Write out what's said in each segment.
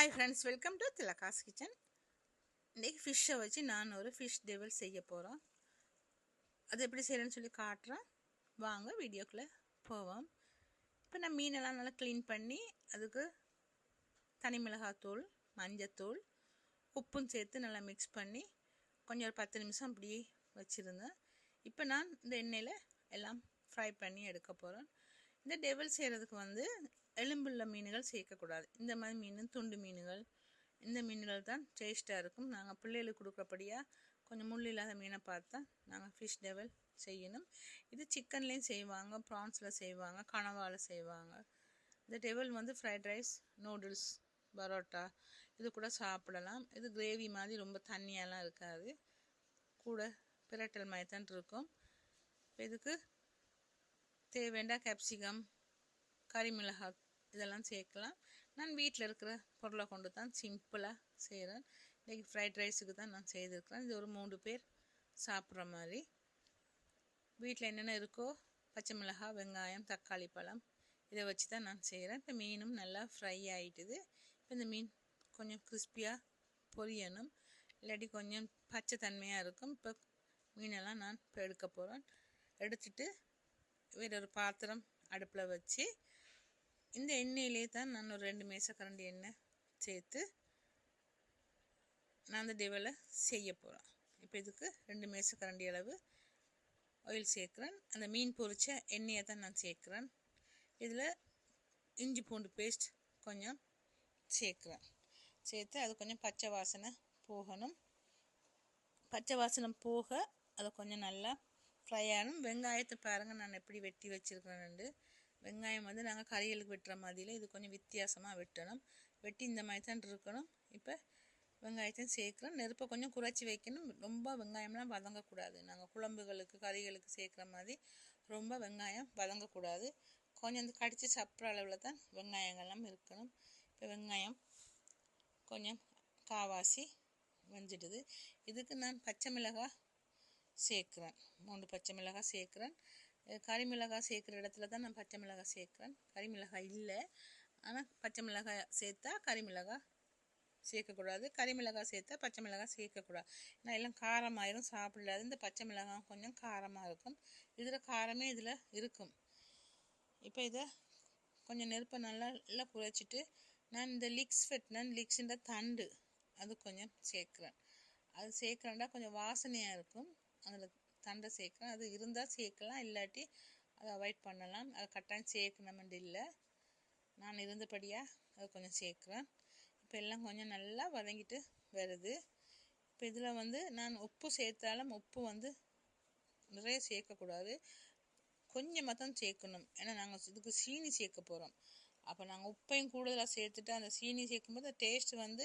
Hi friends welcome to Thilaga's kitchen இன்றைக்கி ஃபிஷ்ஷை வச்சு நான் ஒரு ஃபிஷ் டெவல் செய்ய போகிறோம் அது எப்படி செய்கிறேன்னு சொல்லி காட்டுறேன். வாங்க வீடியோக்குள்ளே போவோம். இப்போ நான் மீனெல்லாம் நல்லா க்ளீன் பண்ணி அதுக்கு தனி மிளகாத்தூள் மஞ்சத்தூள் உப்பும் சேர்த்து நல்லா மிக்ஸ் பண்ணி கொஞ்சம் ஒரு பத்து நிமிஷம் அப்படியே வச்சுருந்தேன். இப்போ நான் இந்த எண்ணெயில் எல்லாம் ஃப்ரை பண்ணி எடுக்க போகிறேன் இந்த டெவல் செய்கிறதுக்கு வந்து எலும்புள்ள மீன்கள் சேர்க்கக்கூடாது. இந்த மாதிரி மீன் துண்டு மீன்கள் இந்த மீன்கள் தான் டேஸ்ட்டாக இருக்கும். நாங்கள் பிள்ளைகளுக்கு கொடுக்குறபடியாக கொஞ்சம் முள் இல்லாத மீனை பார்த்தா நாங்கள் ஃபிஷ் டெவல் செய்யணும். இது சிக்கன்லேயும் செய்வாங்க ப்ரான்ஸில் செய்வாங்க கனவால் செய்வாங்க. இந்த டெவல் வந்து ஃப்ரைட் ரைஸ் நூடுல்ஸ் பரோட்டா இது கூட சாப்பிடலாம். இது கிரேவி மாதிரி ரொம்ப தண்ணியாலாம் இருக்காது. கூட பிரட்டல் மாதிரி தான் இருக்கும். இதுக்கு தேவைண்டா கேப்சிகம் கறிமிளகாய் இதெல்லாம் சேர்க்கலாம். நான் வீட்டில் இருக்கிற பொருளை கொண்டு தான் சிம்பிளாக செய்கிறேன் இன்றைக்கி ஃப்ரைட் ரைஸுக்கு தான் நான் செய்திருக்கிறேன். இது ஒரு மூணு பேர் சாப்பிட்ற மாதிரி. வீட்டில் என்னென்ன இருக்கோ பச்சை மிளகாய் வெங்காயம் தக்காளி பழம் இதை வச்சு தான் நான் செய்கிறேன் இப்போ மீனும் நல்லா ஃப்ரை ஆகிட்டுது இப்போ இந்த மீன் கொஞ்சம் கிறிஸ்பியாக பொரியணும். இல்லாட்டி கொஞ்சம் பச்சை தன்மையாக இருக்கும். இப்போ மீனெல்லாம் நான் இப்போ எடுக்க போகிறேன் எடுத்துட்டு வேற ஒரு பாத்திரம் அடுப்பில் வச்சு இந்த எண்ணெயிலே தான் நான் ஒரு ரெண்டு மேசக்கரண்டி எண்ணெய் சேர்த்து நான் அந்த டெவலை செய்ய போகிறேன் இப்போ இதுக்கு ரெண்டு மேசக்கரண்டி அளவு ஆயில் சேர்க்குறேன். அந்த மீன் பொரிச்ச எண்ணெயை தான் நான் சேர்க்குறேன். இதில் இஞ்சி பூண்டு பேஸ்ட் கொஞ்சம் சேர்க்குறேன். சேர்த்து அது கொஞ்சம் பச்சை வாசனை போகணும். பச்சை வாசனை போக அதை கொஞ்சம் நல்லா ஃப்ரை ஆகணும். வெங்காயத்தை பாருங்கள் நான் எப்படி வெட்டி வச்சுருக்கிறேன்னு. வெங்காயம் வந்து நாங்கள் கறிகளுக்கு வெட்டுற மாதிரியில் இது கொஞ்சம் வித்தியாசமாக வெட்டணும். வெட்டி இந்த மாதிரி தான் இருக்கணும். இப்போ வெங்காயத்தையும் சேர்க்குறோம். நெருப்பை கொஞ்சம் குறைச்சி வைக்கணும். ரொம்ப வெங்காயம்லாம் வதங்கக்கூடாது. நாங்கள் குழம்புகளுக்கு கறிகளுக்கு சேர்க்குற மாதிரி ரொம்ப வெங்காயம் வதங்கக்கூடாது. கொஞ்சம் இந்த கடித்து சாப்பிட்ற அளவில் தான் வெங்காயங்கள்லாம் இருக்கணும். இப்போ வெங்காயம் கொஞ்சம் காவாசி வெஞ்சிடுது இதுக்கு நான் பச்சை மிளகாய் சேர்க்குறேன். மூணு பச்சை மிளகாய் சேர்க்குறேன். கறி மிளகாய் சேர்க்குற இடத்துல தான் நான் பச்சை மிளகாய் சேர்க்குறேன். கறி மிளகாய் இல்லை. ஆனால் பச்சை மிளகாய் சேர்த்தா கறி மிளகாய் சேர்க்கக்கூடாது. கறி மிளகாய் சேர்த்தா பச்சை மிளகாய் சேர்க்கக்கூடாது. ஏன்னா எல்லாம் காரமாயிரும் சாப்பிடாது இந்த பச்சை மிளகாய் கொஞ்சம் காரமாக இருக்கும். இதில் காரமே இதில் இருக்கும். இப்போ இதை கொஞ்சம் நெருப்பை நல்லா நல்லா குறைச்சிட்டு நான் இந்த லிக்ஸ் வெட்டினேன். லிக்ஸுன்ற தண்டு அது கொஞ்சம் சேர்க்குறேன். அது சேர்க்குறேன்டா கொஞ்சம் வாசனையாக இருக்கும். அதில் தண்டை சேர்க்குறேன் அது இருந்தால் சேர்க்கலாம். இல்லாட்டி அதை அவாய்ட் பண்ணலாம். அதை கட்டாயம் சேர்க்கணுமெண்டு இல்லை நான் இருந்தபடியாக அதை கொஞ்சம் சேர்க்குறேன். இப்போ எல்லாம் கொஞ்சம் நல்லா வதங்கிட்டு வருது. இப்போ இதில் வந்து நான் உப்பு சேர்த்தாலும் உப்பு வந்து நிறைய சேர்க்கக்கூடாது. கொஞ்சமாக தான் சேர்க்கணும். ஏன்னா நாங்கள் இதுக்கு சீனி சேர்க்க போகிறோம் அப்போ நாங்கள் உப்பையும் கூடுதலாக சேர்த்துட்டு அந்த சீனி சேர்க்கும்போது டேஸ்ட் வந்து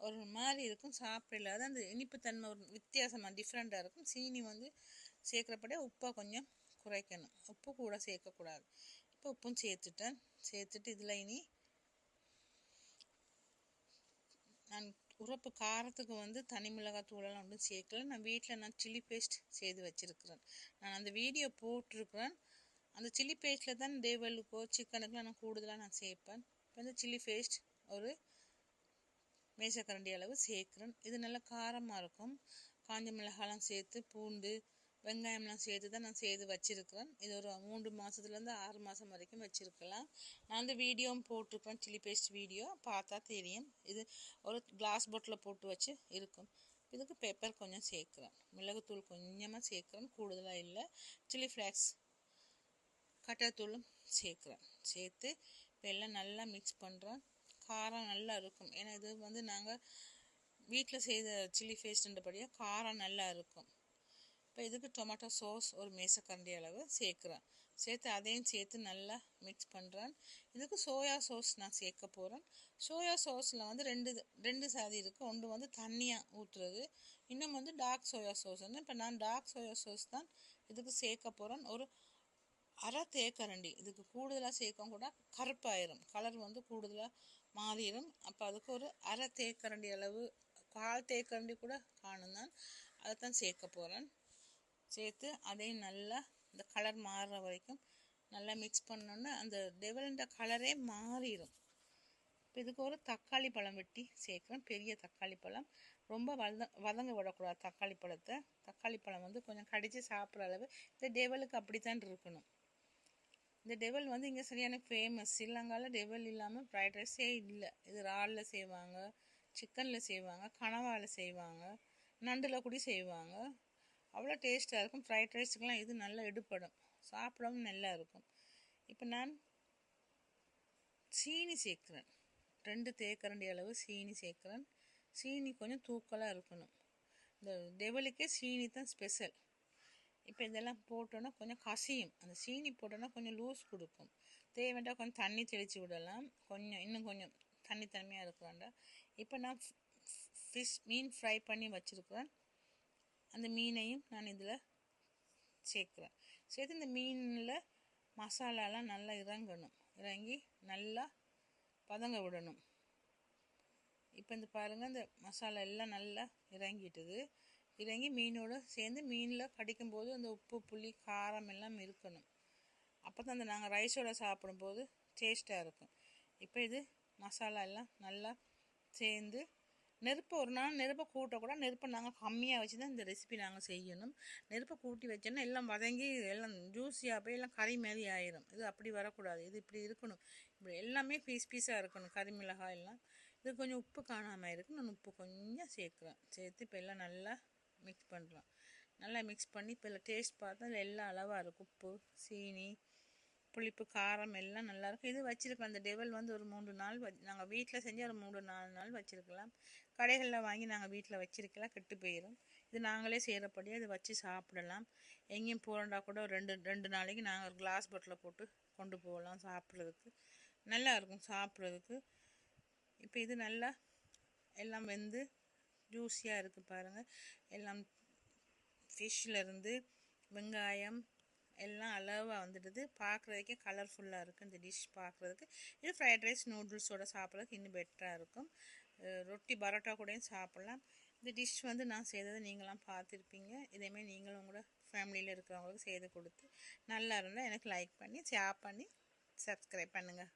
ஒரு மாதிரி இருக்கும் சாப்பிடல. அது அந்த இனிப்புத்தன்மை ஒரு வித்தியாசமாக டிஃப்ரெண்ட்டாக இருக்கும். சீனி வந்து சேர்க்குறப்படியே உப்பை கொஞ்சம் குறைக்கணும். உப்பு கூட சேர்க்கக்கூடாது. இப்போ உப்பும் சேர்த்துட்டேன். சேர்த்துட்டு இதில் இனி நான் உரப்பு காரத்துக்கு வந்து தனி மிளகாத்தூளெல்லாம் ஒன்றும் சேர்க்கல. நான் வீட்டில் நான் சில்லி பேஸ்ட் செய்து வச்சுருக்கிறேன். நான் அந்த வீடியோ போட்டிருக்கிறேன். அந்த சில்லி பேஸ்ட்டில் தான் தேவலுக்கோ சிக்கனுக்கெலாம் நான் கூடுதலாக நான் சேர்ப்பேன். இப்போ இந்த சில்லி பேஸ்ட் ஒரு மேசக்கரண்டி அளவு சேர்க்குறேன் இது நல்லா காரமாக இருக்கும். காஞ்ச மிளகாலாம் சேர்த்து பூண்டு வெங்காயம்லாம் சேர்த்து தான் நான் செய்து வச்சுருக்கிறேன். இது ஒரு மூன்று மாதத்துலேருந்து ஆறு மாதம் வரைக்கும் வச்சுருக்கலாம். நான் வந்து வீடியோவும் போட்டிருப்பேன். சில்லி பேஸ்ட் வீடியோ பார்த்தா தெரியும். இது ஒரு கிளாஸ் பாட்டில் போட்டு வச்சு இருக்கும். இதுக்கு பெப்பர் கொஞ்சம் சேர்க்குறேன். மிளகுத்தூள் கொஞ்சமாக சேர்க்குறேன். கூடுதலாக இல்லை. சில்லி ஃப்ளாக்ஸ் கட்டத்தூளும் சேர்க்குறேன். சேர்த்து இப்போ எல்லாம் நல்லா மிக்ஸ் பண்ணுறேன் காரம் நல்லா இருக்கும். ஏன்னா இது வந்து நாங்கள் வீட்டில் செய்த சில்லி பேஸ்ட்ன்றபடியாக காரம் நல்லா இருக்கும். இப்போ இதுக்கு டொமேட்டோ சோஸ் ஒரு மேசக்கரண்டி அளவு சேர்க்குறேன். சேர்த்து அதையும் சேர்த்து நல்லா மிக்ஸ் பண்ணுறேன் இதுக்கு சோயா சோஸ் நான் சேர்க்க போகிறேன் சோயா சோஸில் வந்து ரெண்டு ரெண்டு சாதி இருக்குது ஒன்று வந்து தண்ணியாக ஊற்றுறது இன்னும் வந்து டார்க் சோயா சோஸ்ன்னு இப்போ நான் டார்க் சோயா சோஸ் தான் இதுக்கு சேர்க்க போகிறேன் ஒரு அரை தேக்கரண்டி. இதுக்கு கூடுதலாக சேர்க்க கூட கருப்பாயிரும். கலர் வந்து கூடுதலாக மாறிடும் அப்போ அதுக்கு ஒரு அரை தேக்கரண்டி அளவு கால் தேக்கரண்டி கூட காணும் தான். அதை தான் சேர்க்க போகிறேன் சேர்த்து அதையும் நல்லா இந்த கலர் மாறுற வரைக்கும் நல்லா மிக்ஸ் பண்ணோன்னே அந்த டெவலண்ட கலரே மாறிடும் இப்போ இதுக்கு ஒரு தக்காளி பழம் வெட்டி சேர்க்குறேன். பெரிய தக்காளி பழம். ரொம்ப வத வதங்க விடக்கூடாது தக்காளி பழத்தை. தக்காளி பழம் வந்து கொஞ்சம் கடித்து சாப்பிட்ற அளவு. இந்த டெவலுக்கு அப்படித்தான் இருக்கணும். இந்த டெவல் வந்து இங்கே சரியான ஃபேமஸ் ஸ்ரீலங்காவில் டெவல் இல்லாமல் ஃப்ரைட் ரைஸே இல்லை. இது இறாலில் செய்வாங்க சிக்கனில் செய்வாங்க கனவாவில் செய்வாங்க நண்டில் கூட செய்வாங்க. அவ்வளோ டேஸ்ட்டாக இருக்கும். ஃப்ரைட் ரைஸுக்கெலாம் இது நல்லா எடுப்படும். சாப்பிடவும் நல்லா இருக்கும். இப்போ நான் சீனி சேர்க்குறேன். ரெண்டு தேக்கரண்டி அளவு சீனி சேர்க்குறேன். சீனி கொஞ்சம் தூக்கலாக இருக்கணும். இந்த டெவலுக்கே சீனி தான் ஸ்பெஷல் இப்போ இதெல்லாம் போட்டோன்னா கொஞ்சம் கசியும். அந்த சீனி போட்டோன்னா கொஞ்சம் லூஸ் கொடுக்கும். தேவைண்டா கொஞ்சம் தண்ணி தெளித்து விடலாம். கொஞ்சம் இன்னும் கொஞ்சம் தண்ணி தன்மையாக இருக்க இப்போ நான் ஃபிஷ் மீன் ஃப்ரை பண்ணி வச்சுருக்குறேன். அந்த மீனையும் நான் இதில் சேர்க்குறேன். சேர்த்து இந்த மீனில் மசாலாலாம் நல்லா இறங்கணும். இறங்கி நல்லா பதங்க விடணும். இப்போ இந்த பாருங்கள் இந்த மசாலா எல்லாம் நல்லா இறங்கிட்டுது. இறங்கி மீனோட சேர்ந்து மீனில் கடிக்கும்போது அந்த உப்பு புளி காரம் எல்லாம் இருக்கணும். அப்போ தான் அந்த நாங்கள் ரைஸோட சாப்பிடும்போது டேஸ்ட்டாக இருக்கும். இப்போ இது மசாலா எல்லாம் நல்லா சேர்ந்து நெருப்பை ஒரு நாள் நெருப்பை கூட்டக்கூட நெருப்பை நாங்கள் கம்மியாக வச்சு தான் இந்த ரெசிபி நாங்கள் செய்யணும். நெருப்பை கூட்டி வச்சோன்னா எல்லாம் வதங்கி எல்லாம் ஜூஸியாக போய் எல்லாம் கறி மாதிரி ஆயிரும். இது அப்படி வரக்கூடாது. இது இப்படி இருக்கணும். இப்படி எல்லாமே பீஸ் பீஸாக இருக்கணும். கறி மிளகாய் எல்லாம். இது கொஞ்சம் உப்பு காணாமல் இருக்கு நான் உப்பு கொஞ்சம் சேர்க்குறேன். சேர்த்து இப்போ எல்லாம் நல்லா மிக்ஸ் பண்ணுறோம் நல்லா மிக்ஸ் பண்ணி இப்போ இல்லை டேஸ்ட் பார்த்தா அதில் எல்லாம் அளவாக இருக்கும் உப்பு சீனி புளிப்பு காரம் எல்லாம் நல்லாயிருக்கும் இது வச்சுருக்கோம். அந்த டெவல் வந்து ஒரு மூணு நாள் வ நாங்கள் வீட்டில் செஞ்சு ஒரு மூணு நாலு நாள் வச்சுருக்கலாம். கடைகளில் வாங்கி நாங்கள் வீட்டில் வச்சிருக்கலாம். கெட்டு போயிடும் இது நாங்களே செய்கிறபடியே அதை வச்சு சாப்பிடலாம். எங்கேயும் போகிறண்டா கூட ஒரு ரெண்டு ரெண்டு நாளைக்கு நாங்கள் ஒரு கிளாஸ் பாட்டில் போட்டு கொண்டு போகலாம் சாப்பிட்றதுக்கு. நல்லா இருக்கும் சாப்பிட்றதுக்கு. இப்போ இது நல்லா எல்லாம் வெந்து ஜூஸியாக இருக்குது பாருங்கள் எல்லாம் ஃபிஷ்லேருந்து வெங்காயம் எல்லாம் அளவாக வந்துடுது. பார்க்குறதுக்கே கலர்ஃபுல்லாக இருக்குது இந்த டிஷ் பார்க்குறதுக்கு இது ஃப்ரைட் ரைஸ் நூடுல்ஸோட சாப்பிட்றதுக்கு இன்னும் பெட்டராக இருக்கும். ரொட்டி பரோட்டா கூடயும் சாப்பிட்லாம். இந்த டிஷ் வந்து நான் செய்ததை நீங்களாம் பார்த்துருப்பீங்க. இதேமாதிரி நீங்களும் கூட ஃபேமிலியில் இருக்கிறவங்களுக்கு செய்து கொடுத்து நல்லா இருந்தால் எனக்கு லைக் பண்ணி ஷேர் பண்ணி சப்ஸ்கிரைப் பண்ணுங்கள்